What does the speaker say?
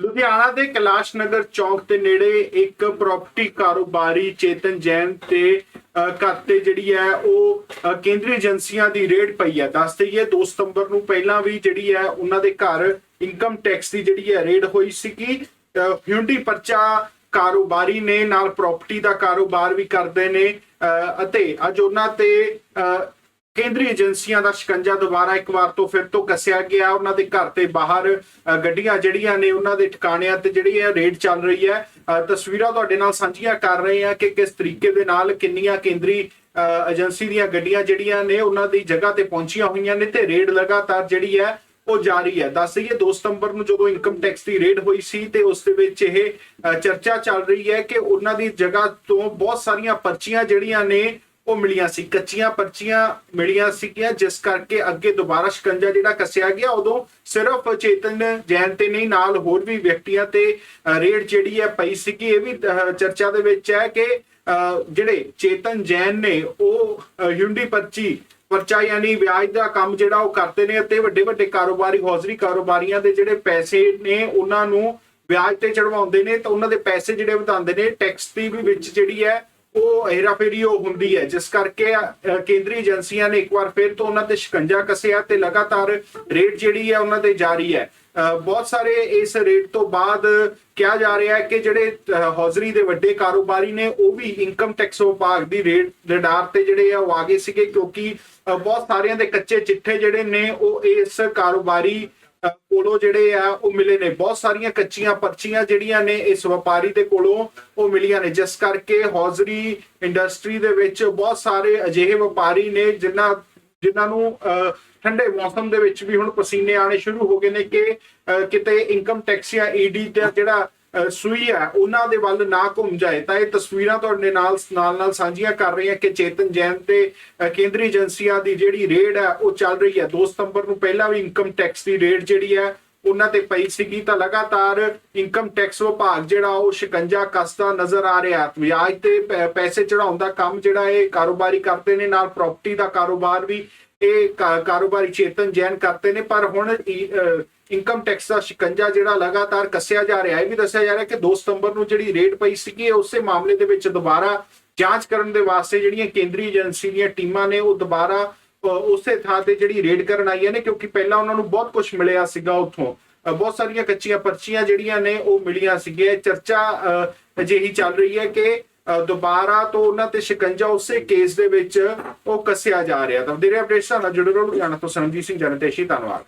ਲੁਧਿਆਣਾ ਦੇ ਕੈਲਾਸ਼ ਨਗਰ ਚੌਂਕ ਦੇ ਨੇੜੇ ਇੱਕ ਪ੍ਰਾਪਰਟੀ ਕਾਰੋਬਾਰੀ ਚੇਤਨ ਜੈਨ ਤੇ ਘਰ ਤੇ ਜਿਹੜੀ ਹੈ ਉਹ ਕੇਂਦਰੀ ਏਜੰਸੀਆਂ ਦੀ ਰੇਡ ਪਈ ਹੈ। ਦੱਸ ਦਈਏ 2 ਸਤੰਬਰ ਨੂੰ ਪਹਿਲਾਂ ਵੀ ਜਿਹੜੀ ਹੈ ਉਹਨਾਂ ਦੇ ਘਰ ਇਨਕਮ ਟੈਕਸ ਦੀ ਜਿਹੜੀ ਹੈ ਰੇਡ ਹੋਈ ਸੀਗੀ। ਹਿਊਂਡੀ ਪਰਚਾ ਕਾਰੋਬਾਰੀ ਨੇ ਨਾਲ ਪ੍ਰਾਪਰਟੀ ਦਾ ਕਾਰੋਬਾਰ ਵੀ ਕਰਦੇ ਨੇ। ਅ, ਅਤੇ ਅੱਜ ਉਹਨਾਂ ਤੇ ਅ, ਕੇਂਦਰੀ ਏਜੰਸੀਆਂ ਦਾ ਸ਼ਿਕੰਜਾ ਦੁਬਾਰਾ ਇੱਕ ਵਾਰ ਤੋਂ ਫਿਰ ਤੋਂ ਕੱਸਿਆ ਗਿਆ। ਉਹਨਾਂ ਦੇ ਘਰ ਤੇ ਬਾਹਰ ਗੱਡੀਆਂ ਜਿਹੜੀਆਂ ਨੇ ਉਹਨਾਂ ਦੇ ਠਿਕਾਣਿਆਂ ਤੇ ਜਿਹੜੀ ਹੈ ਰੇਡ ਚੱਲ ਰਹੀ ਹੈ। ਤਸਵੀਰਾਂ ਤੁਹਾਡੇ ਨਾਲ ਸਾਂਝੀਆਂ ਕਰ ਰਹੇ ਹਾਂ ਕਿ ਕਿਸ ਤਰੀਕੇ ਦੇ ਨਾਲ ਕਿੰਨੀਆਂ ਕੇਂਦਰੀ ਏਜੰਸੀ ਦੀਆਂ ਗੱਡੀਆਂ ਜਿਹੜੀਆਂ ਨੇ ਉਹਨਾਂ ਦੀ ਜਗ੍ਹਾ ਤੇ ਪਹੁੰਚੀਆਂ ਹੋਈਆਂ ਨੇ ਤੇ ਰੇਡ ਲਗਾਤਾਰ ਜਿਹੜੀ ਹੈ ਉਹ ਜਾਰੀ ਹੈ। ਦੱਸ ਦਈਏ 2 ਸਤੰਬਰ ਨੂੰ ਜਦੋਂ ਇਨਕਮ ਟੈਕਸ ਦੀ ਰੇਡ ਹੋਈ ਸੀ ਤੇ ਉਸ ਦੇ ਵਿੱਚ ਇਹ ਚਰਚਾ ਚੱਲ ਰਹੀ ਹੈ ਕਿ ਉਹਨਾਂ ਦੀ ਜਗ੍ਹਾ ਤੋਂ ਬਹੁਤ ਸਾਰੀਆਂ ਪਰਚੀਆਂ ਜਿਹੜੀਆਂ ਨੇ ਉਹ ਮਿਲੀਆਂ ਸੀ ਕੱਚੀਆਂ ਪਰਚੀਆਂ ਮਿਲੀਆਂ ਸੀਗੀਆਂ ਜਿਸ ਕਰਕੇ ਅੱਗੇ ਦੁਬਾਰਾ ਸ਼ਿਕੰਜਾ ਜਿਹੜਾ ਕੱਸਿਆ ਗਿਆ ਉਦੋਂ ਸਿਰਫ ਚੇਤਨ ਜੈਨ ਤੇ ਨਹੀਂ ਨਾਲ ਹੋਰ ਵੀ ਵਿਅਕਤੀਆਂ ਤੇ ਰੇਡ ਜਿਹੜੀ ਹੈ ਪਈ ਸੀਗੀ ਇਹ ਵੀ ਚਰਚਾ ਦੇ ਵਿੱਚ ਹੈ ਕਿ ਜਿਹੜੇ ਚੇਤਨ ਜੈਨ ਨੇ ਉਹ ਅ, ਪਰਚੀ ਪਰਚਾ ਯਾਨੀ ਵਿਆਜ ਦਾ ਕੰਮ ਜਿਹੜਾ ਉਹ ਕਰਦੇ ਨੇ ਅਤੇ ਵੱਡੇ ਵੱਡੇ ਕਾਰੋਬਾਰੀ ਹੌਜ਼ਰੀ ਕਾਰੋਬਾਰੀਆਂ ਦੇ ਜਿਹੜੇ ਪੈਸੇ ਨੇ ਉਹਨਾਂ ਨੂੰ ਵਿਆਜ ਤੇ ਚੜਵਾਉਂਦੇ ਨੇ ਤਾਂ ਉਹਨਾਂ ਦੇ ਪੈਸੇ ਜਿਹੜੇ ਵਧਾਉਂਦੇ ਨੇ ਟੈਕਸ ਦੀ ਵੀ ਵਿੱਚ ਜਿਹੜੀ ਹੈ ਉਹ ਹੇਰਾਫੇਰੀ ਉਹ ਹੁੰਦੀ ਹੈ, ਜਿਸ ਕਰਕੇ ਕੇਂਦਰੀ ਏਜੰਸੀਆਂ ਨੇ ਇੱਕ ਵਾਰ ਫਿਰ ਤੋਂ ਉਹਨਾਂ ਤੇ ਸ਼ਿਕੰਜਾ ਕੱਸਿਆ ਤੇ ਲਗਾਤਾਰ ਰੇਡ ਜਿਹੜੀ ਹੈ ਉਹਨਾਂ ਤੇ ਜਾਰੀ ਹੈ। ਬਹੁਤ ਸਾਰੇ ਇਸ ਰੇਟ ਤੋਂ ਬਾਅਦ ਕਿਹਾ ਜਾ ਰਿਹਾ ਹੈ ਕਿ ਜਿਹੜੇ ਹੌਜ਼ਰੀ ਦੇ ਵੱਡੇ ਕਾਰੋਬਾਰੀ ਨੇ, ਉਹ ਵੀ ਇਨਕਮ ਟੈਕਸ ਵਿਭਾਗ ਦੀ ਰੇਟ ਰਡਾਰ ਤੇ ਜਿਹੜੇ ਆ, ਉਹ ਆ ਗਏ ਸੀਗੇ, ਕਿਉਂਕਿ ਬਹੁਤ ਸਾਰਿਆਂ ਦੇ ਕੱਚੇ ਚਿੱਠੇ ਜਿਹੜੇ ਨੇ, ਉਹ ਇਸ ਕਾਰੋਬਾਰੀ ਕੋਲੋਂ ਜਿਹੜੇ ਆ ਉਹ ਮਿਲੇ ਨੇ। ਬਹੁਤ ਸਾਰੀਆਂ ਕੱਚੀਆਂ ਪਰਚੀਆਂ ਜਿਹੜੀਆਂ ਨੇ ਇਸ ਵਪਾਰੀ ਦੇ ਕੋਲੋਂ ਉਹ ਮਿਲੀਆਂ ਨੇ। ਜਿਸ ਕਰਕੇ ਹੌਜ਼ਰੀ ਇੰਡਸਟਰੀ ਦੇ ਵਿੱਚ ਬਹੁਤ ਸਾਰੇ ਅਜਿਹੇ ਵਪਾਰੀ ਨੇ ਜਿਨ੍ਹਾਂ ਜਿਨ੍ਹਾਂ ਨੂੰ ਅ, ਠੰਡੇ ਮੌਸਮ ਦੇ ਵਿੱਚ ਵੀ ਹੁਣ ਪਸੀਨੇ ਆਣੇ ਸ਼ੁਰੂ ਹੋ ਗਏ ਨੇ ਕਿ ਕਿਤੇ ਇਨਕਮ ਟੈਕਸ ਜਾਂ ਈਡੀ ਦਾ ਜਿਹੜਾ ਸੂਈ ਹੈ, ਉਹਨਾਂ ਦੇ ਵੱਲ ਨਾ ਘੁੰਮ ਜਾਏ। ਤਾਂ ਇਹ ਤਸਵੀਰਾਂ ਤੁਹਾਡੇ ਨਾਲ ਨਾਲ ਨਾਲ ਸਾਂਝੀਆਂ ਕਰ ਰਹੀ ਹਾਂ ਕਿ ਚੇਤਨ ਜੈਨ ਤੇ ਕੇਂਦਰੀ ਏਜੰਸੀਆਂ ਦੀ ਜਿਹੜੀ ਰੇਡ ਹੈ, ਉਹ ਚੱਲ ਰਹੀ ਹੈ। 2 ਸਤੰਬਰ ਨੂੰ ਪਹਿਲਾਂ ਵੀ ਇਨਕਮ ਟੈਕਸ ਦੀ ਰੇਡ ਜਿਹੜੀ ਹੈ, ਉਹਨਾਂ ਤੇ ਪਈ ਸੀਗੀ। ਤਾਂ ਲਗਾਤਾਰ ਇਨਕਮ ਟੈਕਸ ਵਿਭਾਗ ਜਿਹੜਾ, ਉਹ ਸ਼ਿਕੰਜਾ ਕੱਸਦਾ ਨਜ਼ਰ ਆ ਰਿਹਾ। ਵਿਆਜ ਤੇ ਪੈਸੇ ਚੜਾਉਣ ਦਾ ਕੰਮ ਜਿਹੜਾ, ਇਹ ਕਾਰੋਬਾਰੀ ਕਰਦੇ ਨੇ। ਨਾਲ ਪ੍ਰਾਪਰਟੀ ਦਾ ਕਾਰੋਬਾਰ ਵੀ, ਇਹ ਕਾਰੋਬਾਰੀ ਚੇਤਨ ਜੈਨ ਕਰਦੇ ਨੇ। ਪਰ ਹੁਣ ਇਨਕਮ ਟੈਕਸ ਦਾ ਸ਼ਿਕੰਜਾ ਜਿਹੜਾ ਲਗਾਤਾਰ ਕੱਸਿਆ ਜਾ ਰਿਹਾ ਹੈ ਇਹ ਵੀ ਦੱਸਿਆ ਜਾ ਰਿਹਾ ਕਿ 2 ਸਤੰਬਰ ਨੂੰ ਜਿਹੜੀ ਰੇਡ ਪਈ ਸੀਗੀ ਉਸੇ ਮਾਮਲੇ ਦੇ ਵਿੱਚ ਦੁਬਾਰਾ ਜਾਂਚ ਕਰਨ ਦੇ ਵਾਸਤੇ ਜਿਹੜੀਆਂ ਕੇਂਦਰੀ ਏਜੰਸੀ ਦੀਆਂ ਟੀਮਾਂ ਨੇ ਉਹ ਦੁਬਾਰਾ ਉਸੇ ਥਾਂ ਤੇ ਜਿਹੜੀ ਰੇਡ ਕਰਨ ਆਈਆਂ ਨੇ ਕਿਉਂਕਿ ਪਹਿਲਾਂ ਉਹਨਾਂ ਨੂੰ ਬਹੁਤ ਕੁਝ ਮਿਲਿਆ ਸੀਗਾ ਉੱਥੋਂ। ਬਹੁਤ ਸਾਰੀਆਂ ਕੱਚੀਆਂ ਪਰਚੀਆਂ ਜਿਹੜੀਆਂ ਨੇ ਉਹ ਮਿਲੀਆਂ ਸੀਗੀਆਂ। ਚਰਚਾ ਅ, ਅਜਿਹੀ ਚੱਲ ਰਹੀ ਹੈ ਕਿ ਦੁਬਾਰਾ ਤੋਂ ਉਹਨਾਂ ਤੇ ਸ਼ਿਕੰਜਾ ਉਸੇ ਕੇਸ ਦੇ ਵਿੱਚ ਉਹ ਕੱਸਿਆ ਜਾ ਰਿਹਾ। ਤਾਂ ਵਧੇਰੇ ਅਪਡੇਟਸ ਨਾਲ ਜੁੜੇ ਰਹੋ। ਲੁਧਿਆਣਾ ਤੋਂ ਸਰਨਜੀਤ ਸਿੰਘ ਜਨਤੇਸ਼ੀ ਧੰਨਵਾਦ।